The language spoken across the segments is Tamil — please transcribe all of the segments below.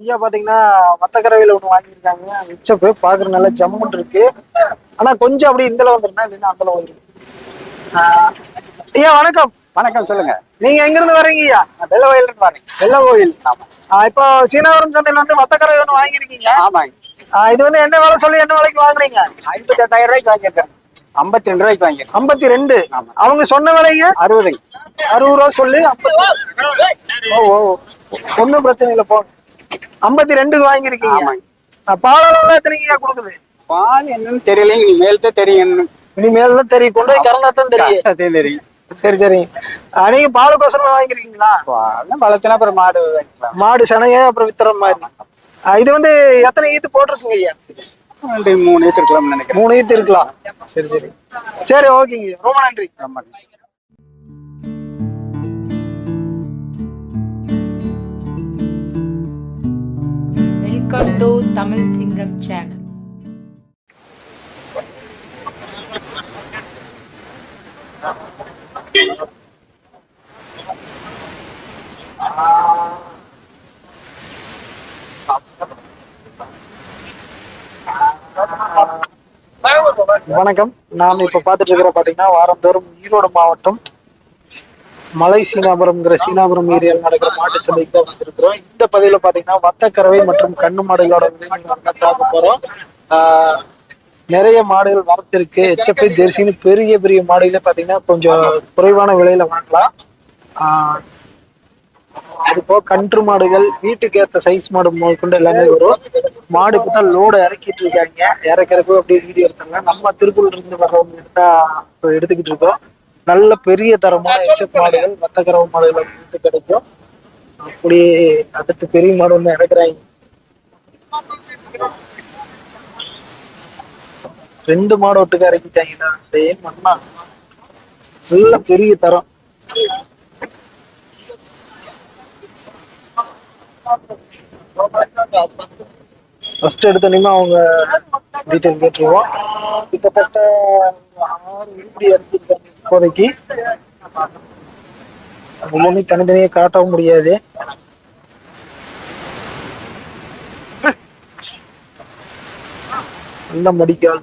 ஐயா பாத்தீங்கன்னா வத்தக்கரவையில ஒண்ணு வாங்கியிருக்காங்க. எச்சப்பு பாக்குற நல்ல ஜம்முன் இருக்கு. ஆனா கொஞ்சம் அப்படி இந்தல வந்துருந்தா இல்லைன்னா அந்தல வந்துருக்கு ஆஹ் ஐயா வணக்கம். வணக்கம் சொல்லுங்க. நீங்க எங்க இருந்து வர்றீங்க ஐயா? நான் வெள்ள வயல்ல இருந்து வரேன் வெள்ள கோயில். ஆஹ் இப்போ சீனாபுரம் சந்தையில வந்து வத்தக்கரவை ஒண்ணு வாங்கியிருக்கீங்க. ஆமாங்க. ஆஹ் இது வந்து என்ன விலை சொல்லி என்ன விலைக்கு வாங்குனீங்க? ஐம்பத்தி எட்டாயிரம் ரூபாய்க்கு வாங்கியிருக்கேன். ஐம்பத்தி ரெண்டு ரூபாய்க்கு வாங்கியிருக்கேன். ஐம்பத்தி ரெண்டு ஆமா. அவங்க சொன்ன விலைங்க? அறுபதுங்க. அறுபது ரூபா சொல்லி 50 ஓ ஓ ஒன்றும் பிரச்சனை இல்லை போங்க ஐம்பத்தி ரெண்டுக்கு வாங்கியிருக்கீங்க. பாலெல்லாம் எத்தனைங்க கொடுக்குது? பால் என்னன்னு தெரியலைங்க. நீ மேல் தான் தெரியும். இனிமேல் தான் தெரியும். கொண்டு போய் கறந்தா தான் தெரியும். தெரியும். சரி சரி. நீங்க பாலுக்கோசரமா வாங்கிருக்கீங்களா வளர்த்தினா அப்புறம் மாடு வாங்கிக்கலாம். மாடு சனைய அப்புறம் வித்துற மாதிரி. இது வந்து எத்தனை ஈத்து போட்டிருக்குங்க ஐயா? மூணு ஏத்து இருக்கலாம்னு நினைக்கிறேன். மூணு ஈத்து இருக்கலாம். சரி சரி. சரி ஓகேங்க ரொம்ப நன்றி. வெல்கம் டு தமிழ் சிங்கம் சேனல் வணக்கம். நாம் இப்ப பார்த்துட்டு இருக்கிற பாத்தீங்கன்னா வாரந்தோறும் ஈரோடு மாவட்டம் மலை சீனாபுரம்ங்கிற சீனாபுரம் ஏரியாவில் நடக்கிற மாட்டுச்சந்தைக்கு தான் வந்திருக்கிறோம். இந்த பதிவில் பார்த்தீங்கன்னா வத்தக்கறவை மற்றும் கண்ணு மாடுகளோட விலைகள் பார்க்க போகிறோம் ஆஹ் நிறைய மாடுகள் வரத்திருக்கு எச்எஃப் ஜெர்சின்னு பெரிய பெரிய மாடுகளே பார்த்தீங்கன்னா கொஞ்சம் குறைவான விலையில வாங்கலாம். ஆஹ் அது போக கன்று மாடுகள் வீட்டுக்கு ஏற்ற சைஸ் மாடு முதற்கொண்டு எல்லாமே வரும். மாடு கிட்ட லோடு இறக்கிட்டு இருக்காங்க. இறக்கிறப்போ அப்படியே வீடியோ எடுத்தாங்க நம்ம திருப்பூர்ல இருந்து வர்றவங்க எடுத்துக்கிட்டு இருக்கோம். நல்ல பெரிய தரமான எச்சப் மாடுகள் வத்தக்கரவு மாடுகள் வீட்டு கிடைக்கும். அப்படியே அடுத்து பெரிய மாடு ஒண்ணு இறக்குறாங்க ரெண்டு மாடு ஒட்டுக்கா இறக்கிட்டாங்கடா அப்படியே மண்ணா நல்ல பெரிய தரம். ஃபர்ஸ்ட் எடுத்தோன்னே அவங்க டீட்டெயில் கேட்டுருவோம். இறக்கிருக்காங்க இப்போதைக்கு. ஒவ்வொன்றும் தனித்தனியே காட்டவும் முடியாது. நல்ல மடிக்கால்.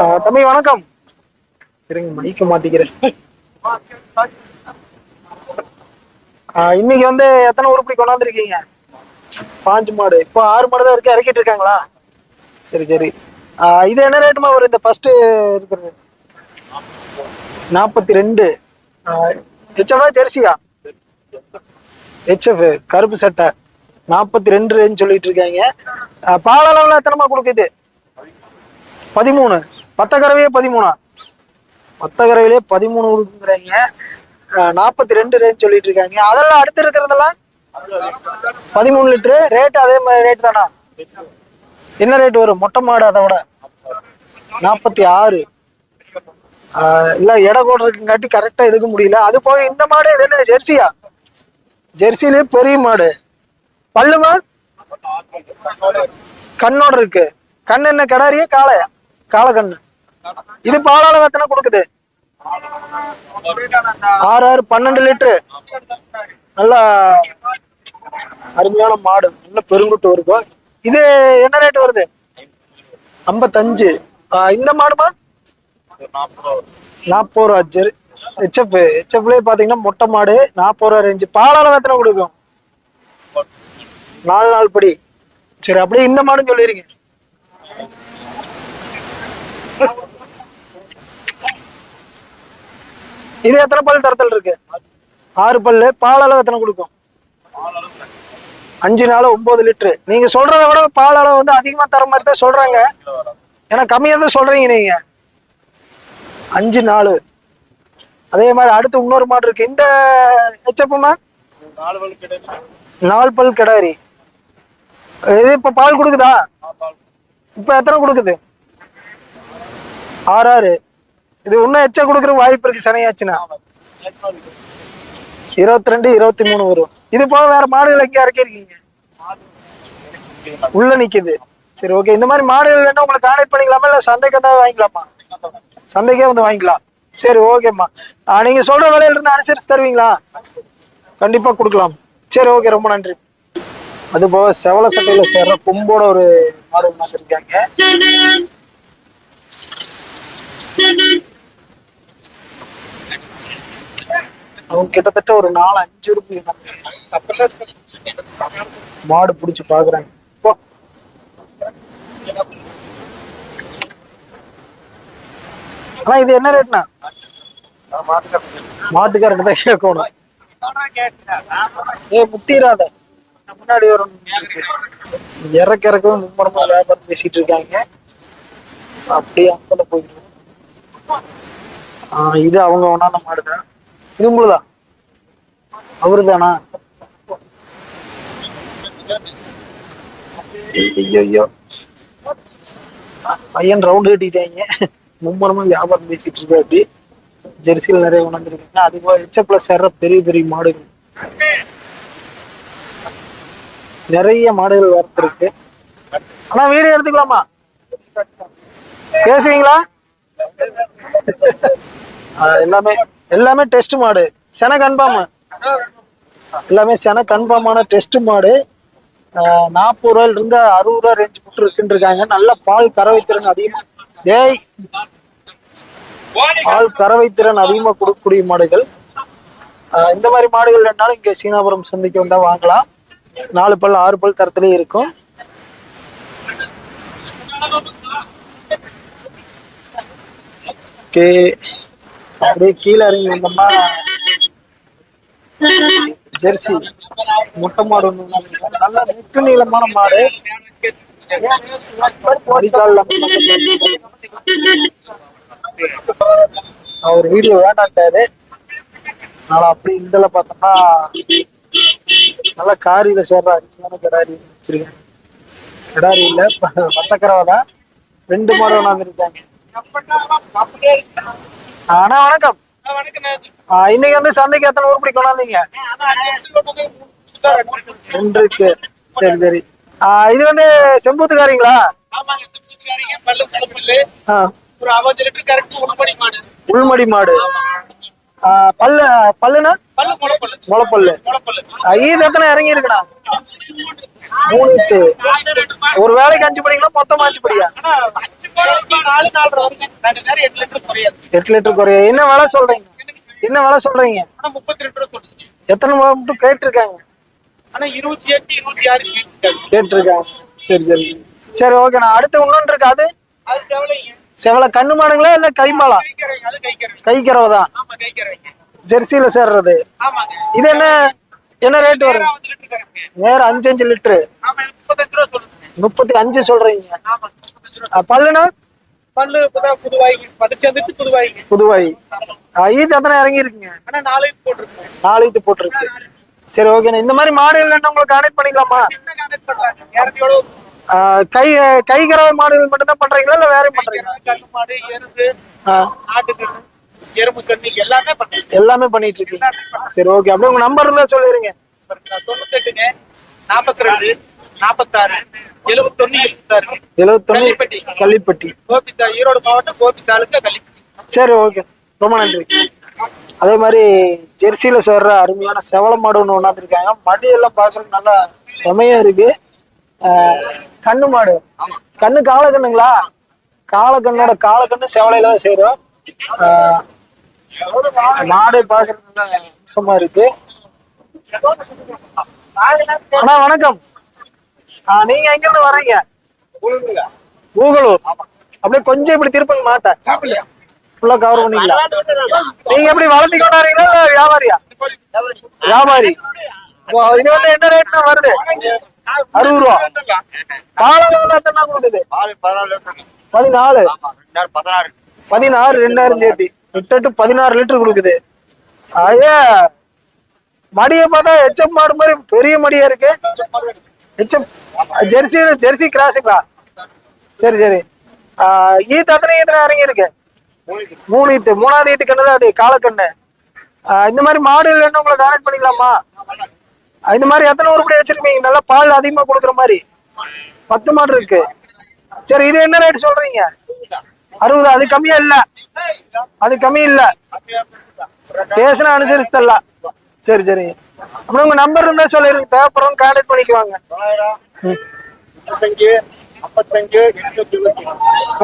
ஆஹ் தம்பி வணக்கம். இருங்க மடிக்க மாட்டேங்கிறேன் ஆஹ் இன்னைக்கு வந்து எத்தனை உருப்படி கொண்டாந்துருக்கீங்க? பாஞ்சு மாடு. இப்போ ஆறு மாடு தான் இருக்கு. இறக்கிட்டு இருக்காங்களா? சரி சரி. இது என்ன ரேட்டுமா வரும்? இந்த ஃபர்ஸ்ட் இருக்கிறது. நாற்பத்தி ரெண்டு. ஹெச்எஃப் ஜெர்சியா ஹெச்எஃப் கருப்பு சட்டை. நாற்பத்தி ரெண்டு ரேஞ்ச் சொல்லிட்டு இருக்காங்க. ஆஹ் பால் அளவுல எத்தனைமா கொடுக்குது பதிமூணு. பத்தக்கரவையே பதிமூணா? பத்தக்கரவையிலே பதிமூணு கொடுக்குறாங்க. நாற்பத்தி ரெண்டு ரேஞ்ச் சொல்லிட்டு இருக்காங்க. அதெல்லாம் அடுத்து இருக்கிறதெல்லாம்? பதிமூணு லிட்டரு. ரேட் அதே மாதிரி ரேட் தானா? என்ன ரேட் வரும்? மொட்டை மாடு அதை விட நாற்பத்தி ஆறு. இல்ல எடை இருக்குங்காட்டி கரெக்டா எடுக்க முடியல. அது போக இந்த மாடு இது என்ன ஜெர்சியா? ஜெர்சிலே பெரிய மாடு. பல்லுமா கண்ணோட இருக்கு. கண் என்ன கிடாரியே காளையா காளை? கண்ணு இது பாலால எத்தனை கொடுக்குது. ஆறு ஆறு பன்னெண்டு லிட்டரு. நல்லா அருமையான மாடு. நல்ல பெருங்குட்டு இருக்கும் இது என்ன ரேட் வருது? ஐம்பத்தஞ்சு. இந்த மாடுமா? நாற்பது ரூபா. சரி. ஹெச்எஃப் ஹெச்எஃப்லேயே பார்த்தீங்கன்னா மொட்டை மாடு நாற்பது ரூபா ரேஞ்சு பாலால எத்தனை கொடுக்கும்? நாலு நாள் படி. சரி அப்படியே இந்த மாடுன்னு சொல்லிடுங்க இது எத்தனை பல் தரத்தில் இருக்கு? ஆறு பல்லு. பால் அளவு எத்தனை கொடுக்கும்? அஞ்சு நாள் ஒன்பது லிட்டரு. நீங்க சொல்றதை விட பால் அளவு வந்து அதிகமா தர மாதிரி தான் சொல்றாங்க. ஏன்னா கம்மியா தான் சொல்றீங்க நீங்க. அஞ்சு நாள் அதே மாதிரி அடுத்து இன்னொரு மாடு இருக்கு. இந்த ஹெச்எப்புமா நாலு பல் கிடாரி. இது இப்ப பால் கொடுக்குதா? இப்ப எத்தனை கொடுக்குது? ஆறு ஆறு. இது இன்னும் எச்ச கொடுக்குற வாய்ப்பு இருக்கு. சனையாச்சுன்னா. இருபத்தி ரெண்டு இருபத்தி மூணு வரும். இது போக வேற மாடுகள் எங்க இறக்கிருக்கீங்க உள்ள நிக்குது. சரி ஓகே இந்த மாதிரி மாடுகள் வேணா உங்களுக்கு கான்டாக்ட் பண்ணிக்கலாமா? இல்ல சந்தைக்கு தான் வாங்கிக்கலாமா? சந்தைக்கே வந்து வாங்கிக்கலாம். சரி ஓகேம்மா நீங்கள் நீங்க சொல்ற விலையில இருந்து அனுசரிச்சு தருவீங்களா? கண்டிப்பா கொடுக்கலாம். சரி ஓகே ரொம்ப நன்றி. அது போக செவல சட்டையில சேர்ற கொம்போட ஒரு மாடு வந்திருக்காங்க. அவங்க கிட்டத்தட்ட ஒரு நாலு அஞ்சு ரூபாய் மாடு பிடிச்சி பாக்குறாங்க போ. ஆனா இது என்ன ரேட்னா மாட்டுக்காரர்கிட்ட தான் கேட்கணும். ஏ முத்திராத முன்னாடி ஒரு இறக்க இறக்கவும் மும்மரமா வியாபாரம் பேசிட்டு இருக்காங்க. அப்படியே அங்கே போயிட்டு ஆஹ் இது அவங்க ஒன்னாந்த மாடுதான். இது உங்களுதா? அவரு தானா ஐயோ பையன் ரவுண்ட் கட்டிட்டாங்க. மும்முரமா வியாபாரம் பேசிட்டு இருக்கா. அப்படி ஜெர்சியில் நிறைய உணர்ந்துருக்காங்க அது போக ஹெச்எப்ல சேர்ற பெரிய பெரிய மாடுகள். நிறைய மாடுகள் வரத்திருக்கு ஆனா வீடியோ எடுத்துக்கலாமா? பேசுவீங்களா? எல்லாமே எல்லாமே டெஸ்ட் மாடு. சென கன்ஃபார்ம் எல்லாமே சென கன்ஃபார்மான டெஸ்ட் மாடு. நாற்பது ரூபாயில இருந்து அறுபது ரூபா ரேஞ்ச் போட்டு இருக்குன்னு இருக்காங்க. நல்ல பால் கறவை திறன் அதிகமா டேய் பால் கறவை திறன் அதிகமா கொடுக்கக்கூடிய மாடுகள். ஆஹ் இந்த மாதிரி மாடுகள் ரெண்டாலும் இங்க சீனாபுரம் சந்தைக்கு வந்தா வாங்கலாம். நாலு பல் ஆறு பல் தரத்திலே இருக்கும். ஓகே. அப்படியே கீழே இறங்கி வந்தோம்னா ஜெர்சி. முட்டை மாடு ஒண்ணு நல்ல நெட்டு நீளமான மாடு. அவர் வீடியோ வேண்டான்ட்டாரு. அதனால அப்படி இதுல பார்த்தோம்னா நல்லா காரியில சேர்ற அருமையான கிடாரி வச்சிருக்கேன் கிடாரி இல்ல வட்டக்கரவை தான். ரெண்டு மாடு கொண்டாந்துருக்காங்க அண்ணா வணக்கம். இன்னைக்கு வந்து சந்தைக்கு எத்தனை உருப்படி கொண்டாந்தீங்க? ரெண்டு இருக்கு சரி சரி. இது வந்து செம்பூத்துக்காரிங்களா? உள்மடி மாடு. பல்லு பல்லுனா? பல்லு முளைப்பல்லு. ஈது எத்தனை இறங்கி இருக்குண்ணா மூணு. ஒரு வேலைக்கு அஞ்சு படிங்களா? மொத்தமா அஞ்சு படியா? எட்டு லிட்டர் குறைய. என்ன விலை சொல்றீங்க? என்ன விலை சொல்றீங்க? எத்தனை மட்டும் கேட்டிருக்காங்க. ஆனா இருபத்தி எட்டு இருபத்தி ஆறு கேட்டிருக்காங்க சரி சரி. சரி ஓகே நான் அடுத்து இன்னொன்று இருக்கு அது? அது செவலைங்க. செவல கண்ணு மாடுங்களா இல்ல கைமாலா? கைக்கிறவ தான் ஜெர்சியில சேர்றது. இது என்ன என்ன ரேட் வரும்? நேரம் அஞ்சு அஞ்சு லிட்டரு. முப்பத்தி அஞ்சு சொல்றீங்க. பல்லுனா பல்லு புதுவாய்க்கு பட்டு சேர்ந்துட்டு புதுவாய். ஆ, ஈத்து எத்தனை இறங்கி இருக்குங்க நாலு இது போட்டிருக்கேன் நாலு இது போட்டிருக்கு. சரி ஓகே இந்த மாதிரி மாடு இல்லைன்னா உங்களுக்கு கனெக்ட் பண்ணிக்கலாமா? பண்றாங்க ஆ, கை கைகரவை மாடுகள் மட்டும் தான் பண்றீங்களா இல்ல வேற பண்றீங்களா? எறும்பு கண்ணு எல்லாமே பண்றேன் எல்லாமே பண்ணிட்டு இருக்கீங்க. சரி ஓகே அப்படியே உங்க நம்பர் இருந்தா சொல்லிருங்க. தொண்ணூத்தெட்டுங்க நாற்பத்தி ரெண்டு நாற்பத்தாறு எழுபத்தொன்னு எழுபத்தாறு எழுபத்தொன்னு. கள்ளிப்பட்டி. கோபித்தா ஈரோடு மாவட்டம் கோபி தாலுக்கா கள்ளிப்பட்டி. சரி ஓகே ரொம்ப நன்றி. அதே மாதிரி ஜெர்சியில சேர்ற அருமையான செவல மாடு ஒன்று ஒன்றாந்துருக்காங்க மடி எல்லாம் பார்க்கறதுக்கு நல்லா செமையா இருக்கு. கண்ணு மாடு. கண்ணு காலக்கண்ணுங்களா காலக்கண்ணோட காலக்கண்ணு செவலையில தான் சேரும். மாடு பார்க்கறதுக்கு நல்ல அம்சமா இருக்கு. அண்ணா வணக்கம். நீங்க எங்க இருந்து வர்றீங்க ஊகலூர். அப்படியே கொஞ்சம் இப்படி திருப்பங்க மாட்டேன் ஃபுல்லா கவர் பண்ணிக்கலாம் நீங்க எப்படி வளர்த்தி கொண்டாடுறீங்களா இல்ல வியாபாரியா? வியாபாரி. இது வந்து என்ன ரேட்னா வருது? அறுபது ரூபா. பாலால எத்தனை கொடுக்குது? பதினாலு. பதினாறு பதினாறு ரெண்டாயிரம் சேர்த்தி. லிட்டர் பதினாறு லிட்டர் கொடுக்குது. அதே மடியை பார்த்தா எச்சம் மாடு மாதிரி பெரிய மடியா இருக்கு. எச்சம் ஜெர்சி ஜெர்சி கிராஸுங்களா சரி சரி. ஆஹ் அத்தனை ஈத்தனை இறங்கி இருக்கு மூணு ஈத்து மூணாவது ஈத்து கண்ணு அது? காலக்கண்ணு. இந்த மாதிரி மாடு இல்லைன்னு உங்களை கான்டாக்ட் பண்ணிக்கலாமா? இந்த மாதிரி எத்தனை உருப்படி வச்சிருக்கீங்க நல்லா பால் அதிகமா கொடுக்குற மாதிரி. பத்து மாடு இருக்கு. சரி இது என்ன ரேட் சொல்றீங்க? அறுபது? அது கம்மியா இல்ல? அது கம்மி இல்ல? பேசின அனுசரிச்சு தரல சரி சரி. அப்புறம் உங்க நம்பர் இருந்தா சொல்லிருங்க. தேவைப்படுறவங்க கான்டாக்ட் பண்ணிக்குவாங்க.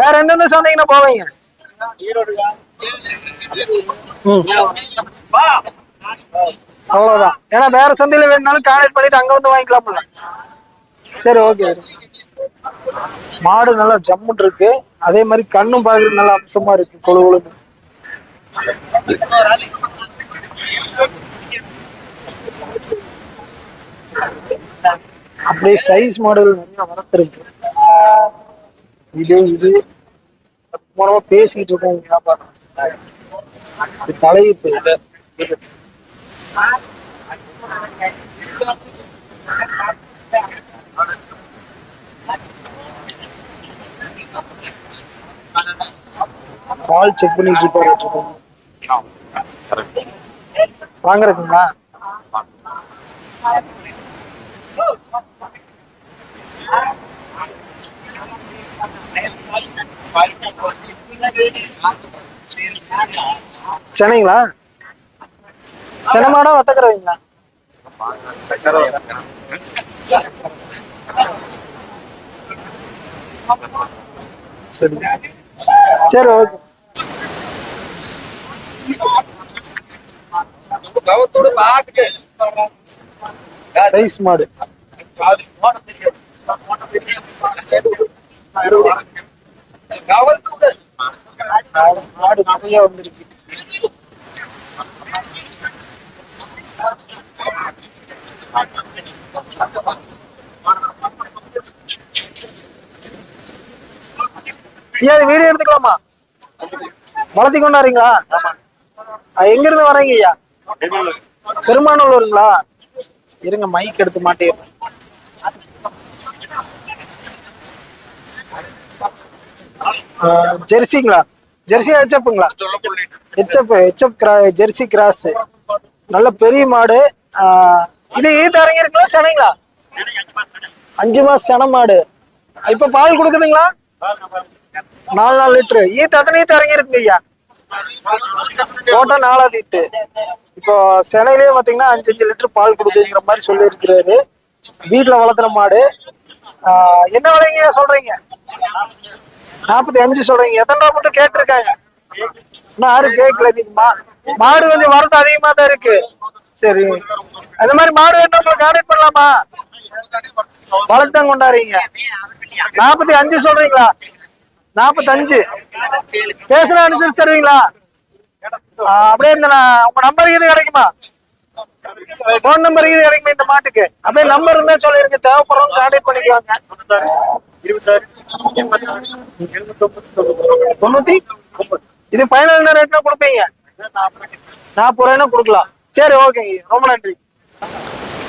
வேற எந்தெந்த சந்தைக்குண்ணா போவீங்க? அவ்வளவுதான். ஏன்னா வேற சந்தையில வேணும்னாலும் கான்டாக்ட் பண்ணிட்டு அங்க வந்து வாங்கிக்கலாம்ல. சரி ஓகே மாடு நல்லா ஜம்முன் இருக்கு. அதே மாதிரி கண்ணும் பாக்குறது நல்லா அம்சமா இருக்கு கொழு கொழுன்னு. அப்படியே சைஸ் மாடல் நிறைய வளர்த்துருக்கு. இது இது மூலமா பேசிக்கிட்டு இருக்கோம் வியாபாரம் தலையிட்டு பால் செக் பண்ணிட்டு இருப்பாரு இருக்கோம் வாங்குறதுங்களா சென்னைங்களா? செனமாடா வத்தக்கறவைங்களா சரி. சரி ஓகே. சைஸ் மாடு. கவத்தோடு மாடு நிறைய வந்திருக்கு. வீடியோ எடுத்துக்கலாமா? வளர்த்தி கொண்டாடுறீங்களா? எங்க இருந்து வர்றீங்க ஐயா? பெருமானூர்ங்களா? இருங்க மைக் எடுத்து மாட்டேன் ஜெர்சிங்களா? ஜெர்சி ஹெச்எப்புங்களா ஹெச்எப் ஹெச்எப் கிரா ஜெர்சி கிராஸ். நல்ல பெரிய மாடு. இது ஈத்து இறங்கிருங்களா செனைங்களா? அஞ்சு மாசம் சென. மாடு. இப்ப பால் கொடுக்குதுங்களா? நாலு நாலு லிட்டரு. ஈத்து அத்தனை ஈத்து இறங்கிருக்குங்க ஐயா. போட்டா நாலாவது ஈத்து இப்போ சென்னையிலேயே பாத்தீங்கன்னா அஞ்சு அஞ்சு லிட்டர் பால் கொடுக்குங்கிற மாதிரி சொல்லியிருக்கிறாரு. வீட்டுல வளர்த்துற மாடு. என்ன விலைங்க சொல்றீங்க? நாற்பத்தி அஞ்சு சொல்றீங்க. எத்தனை ரூபா மட்டும் கேட்டிருக்காங்க. இன்னும் யாரும் கேட்கல நீங்க மாடு கொஞ்சம் வரது அதிகமா தான் இருக்கு. சரி. அந்த மாதிரி மாடு வேணும் உங்களுக்கு கான்டாக்ட் பண்ணலாமா? வளர்த்தம் கொண்டாடுறீங்க. நாற்பத்தி அஞ்சு சொல்றீங்களா? நாற்பத்தஞ்சு பேசுற அனுசரிச்சு தருவீங்களா? அப்படியே இந்த நான் உங்க நம்பர் இது கிடைக்குமா? போன் நம்பர் இது கிடைக்குமா இந்த மாட்டுக்கு? அப்படியே நம்பர் இருந்தா சொல்லிருங்க. தேவைப்படுறவங்க கான்டாக்ட் பண்ணிக்குவாங்க. தொண்ணூத்தி இது ஃபைனல் ரேட்னா கொடுப்பீங்க? நாற்பது ரூபாய்னா கொடுக்கலாம். சரி ஓகேங்க ரொம்ப நன்றி.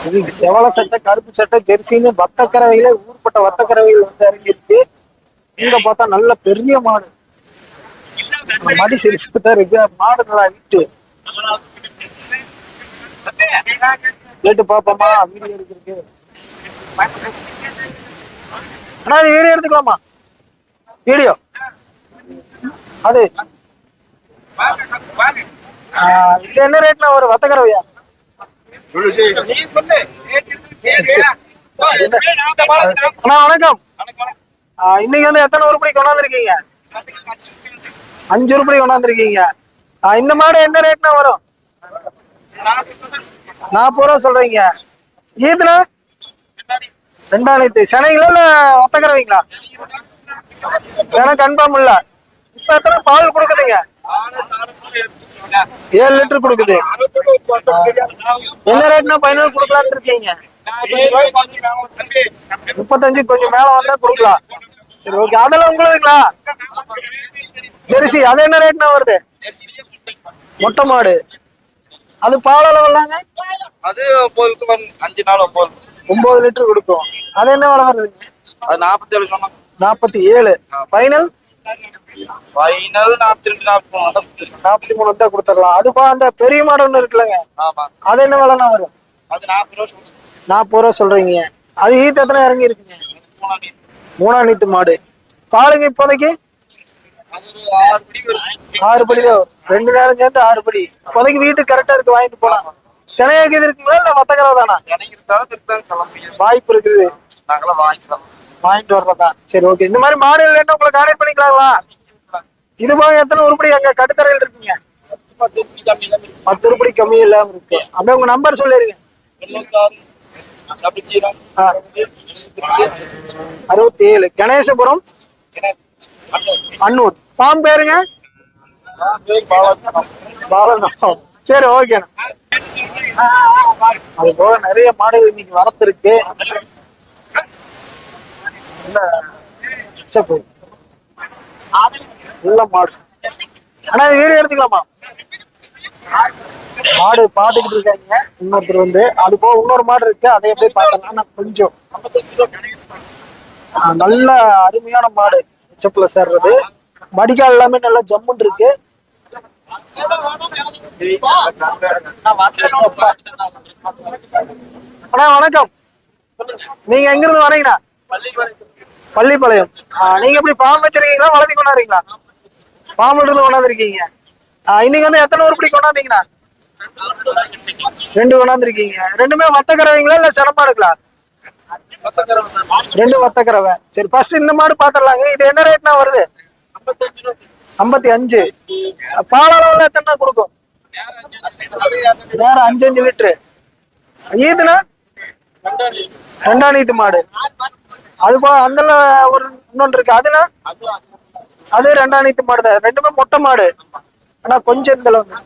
இது செவல சட்டை கருப்பு சட்டை ஜெர்சின்னு வத்தக்கரவையில ஊர்பட்ட வத்தக்கரவையில் வந்து இறங்கியிருக்கு இங்க பார்த்தா நல்ல பெரிய மாடு. மடி சிரிச்சு தான் இருக்கு. மாடு நல்லா விட்டு கேட்டு பாப்போமா வீடியோ இருக்கு அண்ணா அது வீடியோ எடுத்துக்கலாமா? வீடியோ அது. ஆஹ் இது என்ன ரேட்னா ஒரு வத்தக்கரவையா? அண்ணா வணக்கம். ஆஹ் இன்னைக்கு வந்து எத்தனை உருப்படி கொண்டாந்துருக்கீங்க? அஞ்சு உருப்படி கொண்டாந்துருக்கீங்க. ஆஹ் இந்த மாடு என்ன ரேட்னா வரும்? நாற்பது ரூபா சொல்றீங்க. ஈதுனா ரெண்டாயிரத்து சென்னைங்களா இல்ல ஒத்தக்கரவைங்களா? சென கன்ஃபார்ம் இல்ல. இப்ப எத்தனை பால் கொடுக்குறீங்க ஏழு லிட்டர் கொடுக்குது. என்ன ரேட்னா பைனல் கொடுக்கலான்னு இருக்கீங்க? முப்பத்தஞ்சு கொஞ்சம் மேல வந்தா கொடுக்கலாம். சரி ஓகே அதெல்லாம் உங்களுதுங்களா? ஜெர்சி அது என்ன ரேட்னா வருது? மொட்டை மாடு. அது பால் அளவுலாங்க அது போலுக்கு வந்து அஞ்சு நாள் போல் ஒன்பது லிட்டர் கொடுக்கும். அது என்ன விலை வருதுங்க அது நாற்பத்தி ஏழு நாற்பத்தி ஏழு ஃபைனல் ஃபைனல் நாற்பத்தி ரெண்டு நாற்பத்தி மூணு நாற்பத்தி மூணு தான் கொடுத்துடலாம். அது பா அந்த பெரிய மாடு ஒன்று இருக்குல்லங்க. ஆமா. அது என்ன விலைனா வரும்? அது நாற்பது ரூபா நாற்பது ரூபா சொல்றீங்க. அது ஈத்து எத்தனை இறங்கி இருக்குங்க மூணாம் தேதி. மூணாம் நீத்து மாடு. பாலுங்க இப்போதைக்கு? ஆறு படி தான். ரெண்டு நேரம் சேர்ந்து ஆறு படி. இப்போதைக்கு வீட்டுக்கு கரெக்டா இருக்கு வாங்கிட்டு போலாம். சினையாக்கு இருக்குங்களா இல்ல வத்தக்கரவை தானா எனக்கு இருந்தாலும் பெருத்தான் கிளம்பி வாய்ப்பு இருக்குது. நாங்களாம் வாங்கிக்கலாம். வாங்கிட்டு வர்றதா சரி ஓகே இந்த மாதிரி மாடல் வேணும் உங்களை கான்டாக்ட் பண்ணிக்கலாங்களா? இது போக எத்தனை உருப்படி அங்க கட்டுத்தரையில் இருக்குங்க? பத்து உருப்படி கம்மி இல்லாம இருக்கு. அப்படியே உங்க நம்பர் சொல்லிருங்க. அறுபத்தி ஏழு கணேசபுரம் அன்னூர். ஃபார்ம் பேருங்க? பாலநாதம் சரி ஓகேண்ணா அது போக நிறைய மாடுகள் இன்னைக்கு வரத்து இருக்கு நல்ல மாடு. ஆனா வீடியோ எடுத்துக்கலாமா? மாடு பாத்துக்கிட்டு இருக்காங்க. இன்னொருத்தர் வந்து அது போக இன்னொரு மாடு இருக்கு. அதை எப்படி பார்த்தலாம் கொஞ்சம் நல்ல அருமையான மாடு. செப்புல சேர்றது. மடிக்கால் எல்லாமே நல்லா ஜம்முன் இருக்கு. அண்ணா வணக்கம். நீங்க எங்க இருந்து வரீங்கண்ணா பள்ளிப்பாளையம் நீங்க எப்படி ஃபார்ம் வச்சிருக்கீங்களா? வளர்த்தி கொண்டாடுறீங்களா? ஃபார்ம்ல இருந்து கொண்டாந்துருக்கீங்க. இன்னைக்கு வந்து எத்தனை உருப்படி கொண்டாந்தீங்கண்ணா? ரெண்டு கொண்டாந்துருக்கீங்க. ரெண்டுமே வத்தக்கறவைங்களா இல்ல சிறப்பாடுங்களா ரெண்டு வத்தக்கறவை சரி ஃபர்ஸ்ட் இந்த மாடு பாத்திரலாங்க இது என்ன ரேட்னா வருது? ஐம்பத்தி அஞ்சு. பால் அளவுல எத்தனை கொடுக்கும்? நேரம் அஞ்சு அஞ்சு லிட்டரு. ஈதுனா? ரெண்டாம் நீத்து மாடு. அது போ அந்த ஒரு இன்னொன்று இருக்கு. அதுனா? அது ரெண்டாம் நீத்து மாடு தான். ரெண்டுமே மொட்டை மாடு. ஆனா கொஞ்சம் இந்த அளவு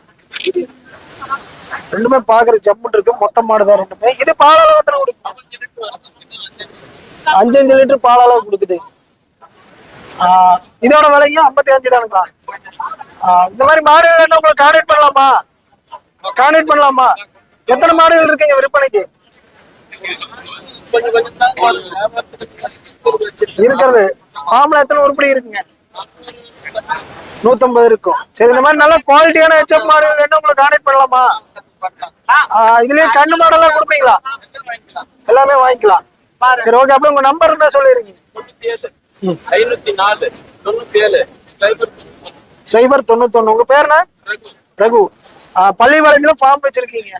ரெண்டுமே பாக்குற ஜம்முன் இருக்கு. மொட்டை மாடு தான் ரெண்டுமே. இது பால் அளவு எத்தனை கொடுக்கும் அஞ்சு அஞ்சு லிட்டர் பால் அளவு கொடுக்குது. இதோட விலையும் ஐம்பத்தி அஞ்சு தானுங்களா ஆஹ் இந்த மாதிரி மாடுகள் என்ன உங்களுக்கு கான்டாக்ட் பண்ணலாமா? கான்டாக்ட் பண்ணலாமா? எத்தனை மாடுகள் இருக்குங்க விற்பனைக்கு? இருக்கிறது. ஃபார்ம்ல எத்தனை உருப்படி இருக்குங்க? நூத்தம்பது இருக்கும். சரி இந்த மாதிரி நல்ல குவாலிட்டியான ஹெச்எப் மாடுகள் வேணும் உங்களுக்கு கான்டாக்ட் பண்ணலாமா? ஆஹ் இதுலயே கண்ணு மாடெல்லாம் கொடுப்பீங்களா? எல்லாமே வாங்கிக்கலாம். சரி ஓகே அப்படியே உங்க நம்பர் இருந்தா சொல்லிருங்க. ஐநூத்தி நாலு தொண்ணூத்தி ஏழு சைபர் சைபர் தொண்ணூத்தொன்னு உங்க பேர் என்ன? ரகு. பள்ளிப்பாளையத்துல ஃபார்ம் வச்சிருக்கீங்க.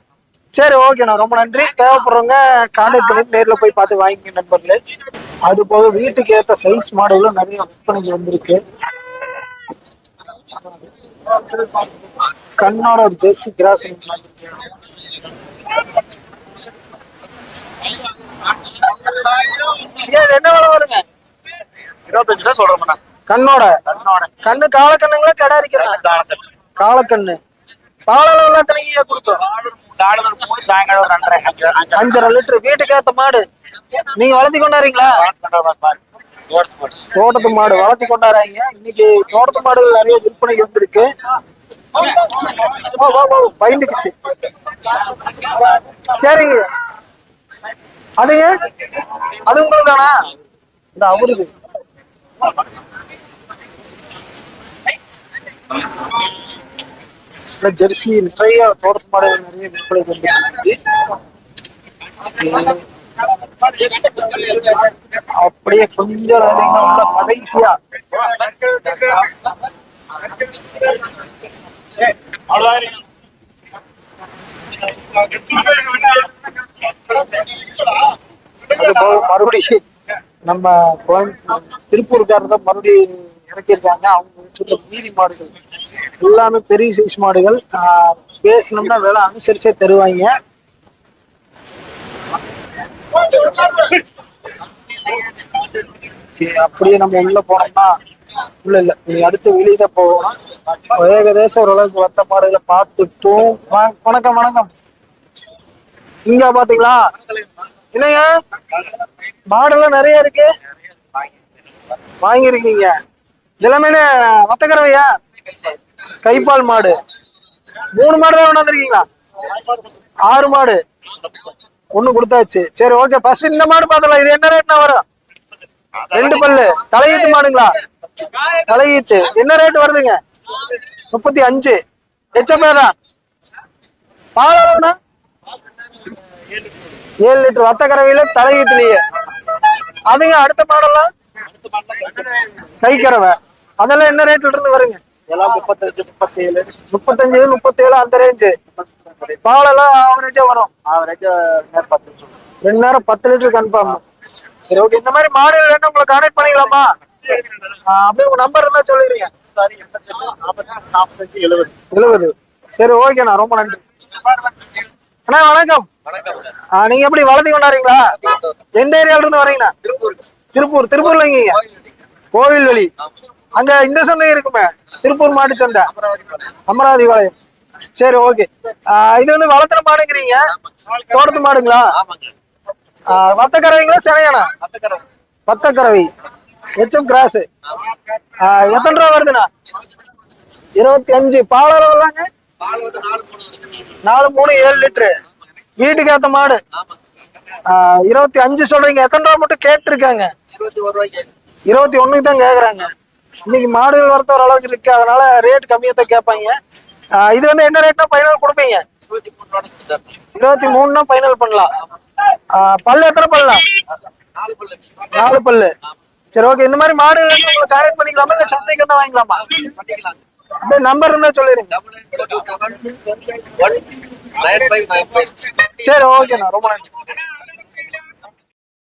சரி ஓகேண்ணா ரொம்ப நன்றி. தேவைப்படுறவங்க கான்டாக்ட் பண்ணி நேர்ல போய் பார்த்து வாங்கிக்க நண்பர்களே. அது போக வீட்டுக்கு ஏத்த சைஸ் மாடலும் நிறைய விற்பனைக்கு வந்திருக்கு. கண்ணோட ஒரு ஜெர்சி கிராஸ் ஏன் என்ன வருங்க? இருபத்தஞ்சு ரூபா சொல்றேன் கண்ணோட. கண்ணு காலக்கண்ணுங்களா கடை அரிக்கிறா காலக்கண்ணு பால் அளவுல எத்தனைக்கு கொடுத்தோம்? அஞ்சரை. லிட்டர். வீட்டுக்கு ஏத்த மாடு. நீங்க வளர்த்தி கொண்டாடுறீங்களா? தோட்டத்து மாடு. வளர்த்தி கொண்டாடுறாங்க. இன்னைக்கு தோட்டத்து மாடுகள் நிறைய விற்பனைக்கு வந்திருக்கு. பயந்துக்குச்சு. சரிங்க. அதுங்க? அது உங்களுக்கு தானா இந்த அவருது. ஜெர்சி நிறைய தோட்டத்து மாடல் நிறைய விற்பனை வந்திருக்கு அப்படியே கொஞ்சம் நேரம் கடைசியா. மறுபடியும் நம்ம கோயம்புத்தூர் திருப்பூர்காரர் தான் மறுபடியும் இறக்கியிருக்காங்க. அவங்க மீதி மாடுகள். எல்லாமே பெரிய சைஸ் மாடுகள். பேசணும்னா விலை அனுசரிச்சே தருவாங்க. அப்படியே நம்ம உள்ள போனோம்னா உள்ள இல்ல நீ அடுத்து வெளியே தான் போகணும். ஏகதேசம் ஓரளவுக்கு வத்த மாடுகளை பார்த்துட்டும். வணக்கம் வணக்கம். இங்க பாத்தீங்களா? இல்லைங்க மாடெல்லாம் நிறைய இருக்கு. வாங்கியிருக்கீங்க. இதெல்லாமே வத்தக்கரவையா? கைப்பால் மாடு. மூணு மாடு தான் கொண்டாந்துருக்கீங்களா? ஆறு மாடு. ஒண்ணு கொடுத்தாச்சு. சரி ஓகே ஃபர்ஸ்ட் இந்த மாடு பாத்தலாம் இது என்ன ரேட்னா வரும்? ரெண்டு பல்லு. தலையீத்து மாடுங்களா? தலையீத்து என்ன ரேட் வருதுங்க? முப்பத்தி அஞ்சு. எச்சப்பே தான். பால் அளவுனா ஏழு லிட்டர். வத்த கறவையில தலையீத்துலயே அதுங்க அடுத்த மாடெல்லாம்? கை கறவை அதெல்லாம் என்ன ரேட்ல இருந்து வருங்க? எல்லாம் முப்பத்தஞ்சு முப்பத்தேழு. முப்பத்தஞ்சு முப்பத்தேழு அந்த ரேஞ்சு பாலெல்லாம் ஆவரேஜா வரும். ஆவரேஜ் ரெண்டு நேரம் பத்து லிட்டர் கன்ஃபார்ம் சரி ஓகே இந்த மாதிரி மாடல் வேணும் உங்களை கான்டாக்ட் பண்ணிக்கலாமா? அப்படியே உங்க நம்பர் இருந்தா சொல்லிடுங்க எழுபது. சரி ஓகேண்ணா ரொம்ப நன்றி. அண்ணா வணக்கம். ஆ, நீங்க எப்படி வளர்த்தி கொண்டாடுறீங்களா? எந்த ஏரியால இருந்து வரீங்கண்ணா திருப்பூர் திருப்பூர் திருப்பூர்ல எங்கீங்க? வழி. அங்க இந்த சந்தை இருக்குமே. திருப்பூர் மாட்டு சந்தை. அமராவதி பாளையம் சரி ஓகே இது வந்து வளர்த்துற மாடுங்கிறீங்க? தோட்டத்து மாடுங்களா? வத்தக்கரவைங்களா வத்தக்கறவைங்களா வத்தக்கரவை. வத்தக்கறவை ஹெச்எம் கிராஸ் எத்தனை ரூபா வருதுண்ணா? இருபத்தி அஞ்சு பால் அளவுலாங்க நாலு மூணு ஏழு லிட்டரு வீட்டுக்கு ஏத்த மாடு. இருபத்தி அஞ்சு சொல்றீங்க. எத்தனை ரூபா மட்டும் கேட்டிருக்காங்க? இருபத்தி ஒண்ணுக்கு தான் கேக்குறாங்க. இன்னைக்கு மாடுகள் வரத்த ஓரளவுக்கு இருக்கு. அதனால ரேட் கம்மியா தான் கேட்பாங்க. இது வந்து என்ன ரேட்னா ஃபைனல் கொடுப்பீங்க? இருபத்தி மூணுனா ஃபைனல் பண்ணலாம். பல்லு எத்தனை பல்லா? நாலு பல்லு. சரி ஓகே இந்த மாதிரி மாடுகள் வந்து உங்களை கான்டாக்ட் பண்ணிக்கலாமா? இல்ல சந்தைக்கு வந்து வாங்கிக்கலாமா? அப்படியே நம்பர் இருந்தா சொல்லிருங்க. சரி ஓகேண்ணா ரொம்ப நன்றி.